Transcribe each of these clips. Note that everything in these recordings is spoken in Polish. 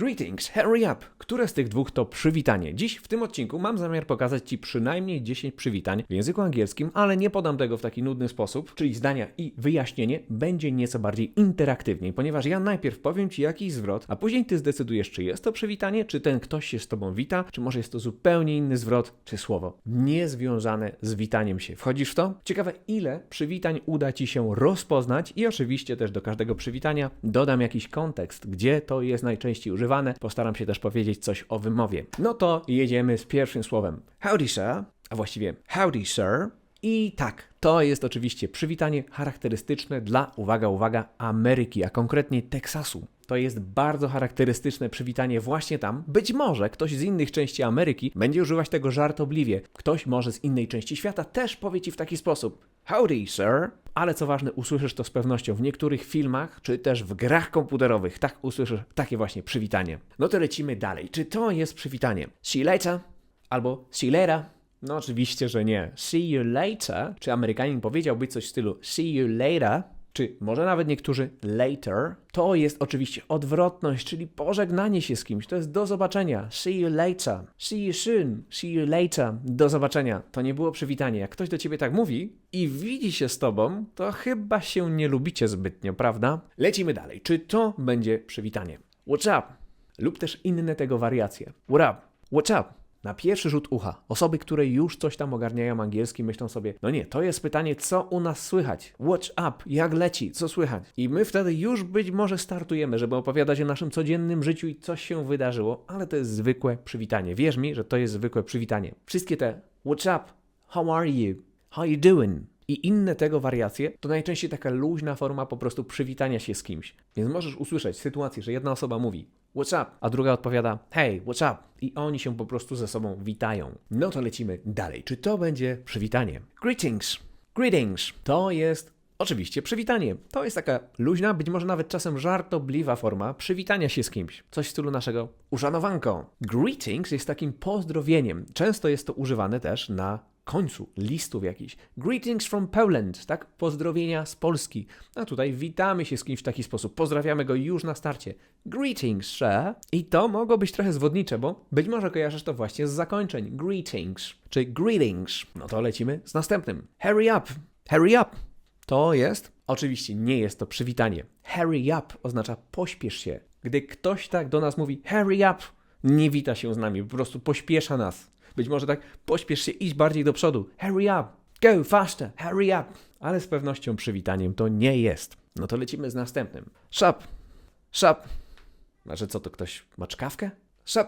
Greetings, hurry up! Które z tych dwóch to przywitanie? Dziś w tym odcinku mam zamiar pokazać Ci przynajmniej 10 przywitań w języku angielskim, ale nie podam tego w taki nudny sposób, czyli zdania i wyjaśnienie będzie nieco bardziej interaktywniej, ponieważ ja najpierw powiem Ci jakiś zwrot, a później Ty zdecydujesz, czy jest to przywitanie, czy ten ktoś się z Tobą wita, czy może jest to zupełnie inny zwrot, czy słowo niezwiązane z witaniem się. Wchodzisz w to? Ciekawe, ile przywitań uda Ci się rozpoznać i oczywiście też do każdego przywitania dodam jakiś kontekst, gdzie to jest najczęściej używane Postaram się też powiedzieć coś o wymowie. No to jedziemy z pierwszym słowem. Howdy, sir. A właściwie howdy, sir. I tak, to jest oczywiście przywitanie charakterystyczne dla, uwaga, uwaga, Ameryki, a konkretnie Teksasu. To jest bardzo charakterystyczne przywitanie właśnie tam. Być może ktoś z innych części Ameryki będzie używać tego żartobliwie. Ktoś może z innej części świata też powie ci w taki sposób: Howdy, sir. Ale co ważne, usłyszysz to z pewnością w niektórych filmach, czy też w grach komputerowych. Tak usłyszysz takie właśnie przywitanie. No to lecimy dalej. Czy to jest przywitanie? See later albo see later. No oczywiście, że nie. See you later, czy Amerykanin powiedziałby coś w stylu see you later, czy może nawet niektórzy later, to jest oczywiście odwrotność, czyli pożegnanie się z kimś. To jest do zobaczenia. See you later. See you soon. See you later. Do zobaczenia. To nie było przywitanie. Jak ktoś do ciebie tak mówi i widzi się z tobą, to chyba się nie lubicie zbytnio, prawda? Lecimy dalej. Czy to będzie przywitanie? What's up? Lub też inne tego wariacje. What up? What's up? Na pierwszy rzut ucha, osoby, które już coś tam ogarniają angielski, myślą sobie, no nie, to jest pytanie, co u nas słychać? Watch up, jak leci, co słychać? I my wtedy już być może startujemy, żeby opowiadać o naszym codziennym życiu i coś się wydarzyło, ale to jest zwykłe przywitanie. Wierz mi, że to jest zwykłe przywitanie. Wszystkie te what's up, how are you, how you doing? i inne tego wariacje, to najczęściej taka luźna forma po prostu przywitania się z kimś. Więc możesz usłyszeć sytuację, że jedna osoba mówi What's up? A druga odpowiada Hey, what's up? I oni się po prostu ze sobą witają. No to lecimy dalej. Czy to będzie przywitanie? Greetings. Greetings. To jest Oczywiście przywitanie. To jest taka luźna, być może nawet czasem żartobliwa forma przywitania się z kimś. Coś w stylu naszego uszanowanko. Greetings jest takim pozdrowieniem. Często jest to używane też na końcu listów jakichś. Greetings from Poland, tak? Pozdrowienia z Polski. A tutaj witamy się z kimś w taki sposób. Pozdrawiamy go już na starcie. Greetings, sir. I to mogło być trochę zwodnicze, bo być może kojarzysz to właśnie z zakończeń. Greetings, czy greetings. No to lecimy z następnym. Hurry up, hurry up. To jest, oczywiście nie jest to przywitanie. Hurry up oznacza pośpiesz się. Gdy ktoś tak do nas mówi hurry up, nie wita się z nami, po prostu pośpiesza nas. Być może tak, pośpiesz się, idź bardziej do przodu. Hurry up, go faster, hurry up. Ale z pewnością przywitaniem to nie jest. No to lecimy z następnym. Shop, shop. Znaczy co to ktoś ma czkawkę? Shop,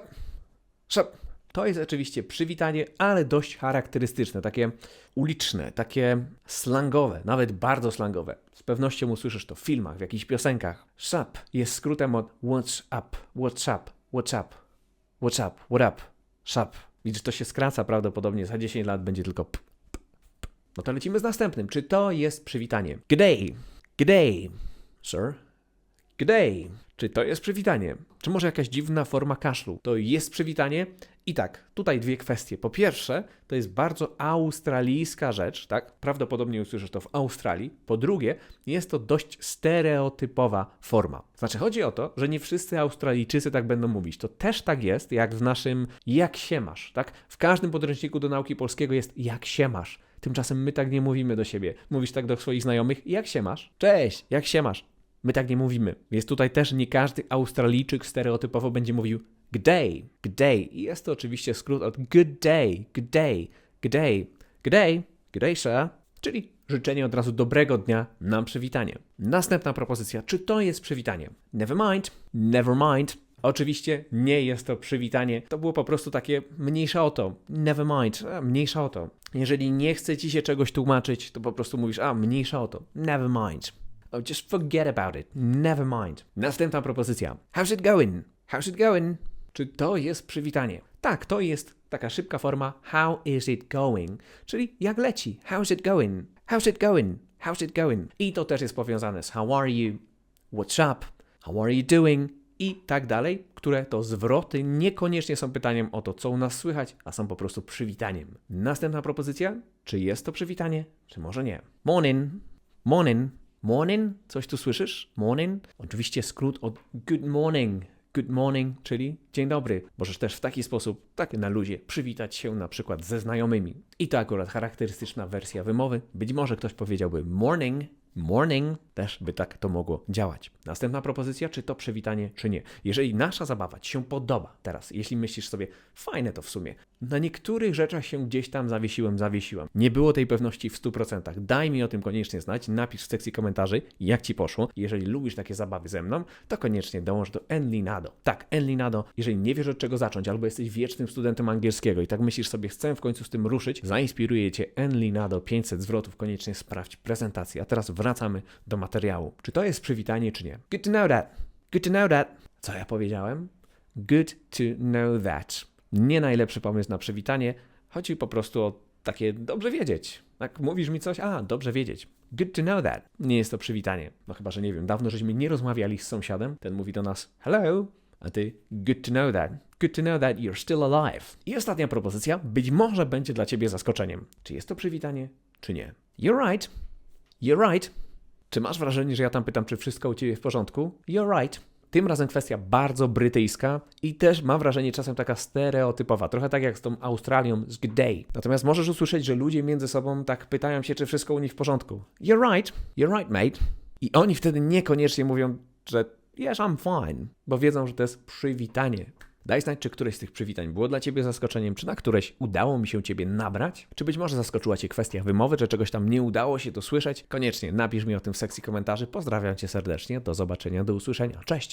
shop. To jest oczywiście przywitanie, ale dość charakterystyczne, takie uliczne, takie slangowe, nawet bardzo slangowe. Z pewnością usłyszysz to w filmach, w jakichś piosenkach. Sup jest skrótem od what's up, what's up, what's up, what's up, what up, sup. Widzisz, to się skraca prawdopodobnie, za 10 lat będzie tylko p, p, p. No to lecimy z następnym. Czy to jest przywitanie? Good day, good day, sir. Good day. Czy to jest przywitanie? Czy może jakaś dziwna forma kaszlu? To jest przywitanie? I tak, tutaj dwie kwestie. Po pierwsze, to jest bardzo australijska rzecz, tak? Prawdopodobnie usłyszysz to w Australii. Po drugie, jest to dość stereotypowa forma. Znaczy, chodzi o to, że nie wszyscy Australijczycy tak będą mówić. To też tak jest, jak w naszym jak się masz, tak? W każdym podręczniku do nauki polskiego jest jak się masz. Tymczasem my tak nie mówimy do siebie. Mówisz tak do swoich znajomych, jak się masz? Cześć, jak się masz? My tak nie mówimy. Więc tutaj też nie każdy Australijczyk stereotypowo będzie mówił good day, good day. I jest to oczywiście skrót od good day, good day, good day, good day, good day, sir. Czyli życzenie od razu dobrego dnia na przywitanie. Następna propozycja. Czy to jest przywitanie? Never mind, never mind. Oczywiście nie jest to przywitanie, to było po prostu takie mniejsza o to, never mind, a, mniejsza o to. Jeżeli nie chce ci się czegoś tłumaczyć, to po prostu mówisz, a mniejsza o to, never mind. Oh, just forget about it. Never mind. Następna propozycja. How's it going? How's it going? Czy to jest przywitanie? Tak, to jest taka szybka forma how is it going, czyli jak leci. How's it going? How's it going? How's it going? I to też jest powiązane z how are you? What's up? How are you doing? I tak dalej, które to zwroty niekoniecznie są pytaniem o to, co u nas słychać, a są po prostu przywitaniem. Następna propozycja. Czy jest to przywitanie, czy może nie? Morning. Morning. Morning? Coś tu słyszysz? Morning? Oczywiście skrót od good morning. Good morning, czyli dzień dobry. Możesz też w taki sposób, tak na luzie, przywitać się na przykład ze znajomymi. I to akurat charakterystyczna wersja wymowy. Być może ktoś powiedziałby morning, morning, też by tak to mogło działać. Następna propozycja, czy to przywitanie, czy nie. Jeżeli nasza zabawa Ci się podoba teraz, jeśli myślisz sobie, fajne to w sumie, na niektórych rzeczach się gdzieś tam zawiesiłem, zawiesiłam. Nie było tej pewności w 100%. Daj mi o tym koniecznie znać, napisz w sekcji komentarzy, jak Ci poszło. Jeżeli lubisz takie zabawy ze mną, to koniecznie dołącz do Enlinado. Tak, Enlinado, jeżeli nie wiesz od czego zacząć, albo jesteś wiecznym studentem angielskiego i tak myślisz sobie, chcę w końcu z tym ruszyć, zainspiruje Cię Enlinado 500 zwrotów, koniecznie sprawdź prezentację. A teraz wracamy do materiału. Czy to jest przywitanie, czy nie? Good to know that. Good to know that. Co ja powiedziałem? Good to know that. Nie najlepszy pomysł na przywitanie. Chodzi po prostu o takie dobrze wiedzieć. Tak, mówisz mi coś? A, dobrze wiedzieć. Good to know that. Nie jest to przywitanie. No chyba, że nie wiem, dawno żeśmy nie rozmawiali z sąsiadem. Ten mówi do nas hello, a ty good to know that. Good to know that you're still alive. I ostatnia propozycja być może będzie dla ciebie zaskoczeniem. Czy jest to przywitanie, czy nie? You're right. You're right. Czy masz wrażenie, że ja tam pytam, czy wszystko u ciebie w porządku? You're right. Tym razem kwestia bardzo brytyjska i też mam wrażenie czasem taka stereotypowa, trochę tak jak z tą Australią z good day. Natomiast możesz usłyszeć, że ludzie między sobą tak pytają się, czy wszystko u nich w porządku. You're right, you're right, mate. I oni wtedy niekoniecznie mówią, że yes, I'm fine, bo wiedzą, że to jest przywitanie. Daj znać, czy któreś z tych przywitań było dla Ciebie zaskoczeniem, czy na któreś udało mi się Ciebie nabrać, czy być może zaskoczyła Cię kwestia wymowy, że czegoś tam nie udało się dosłyszeć. Koniecznie napisz mi o tym w sekcji komentarzy. Pozdrawiam Cię serdecznie, do zobaczenia, do usłyszenia. Cześć!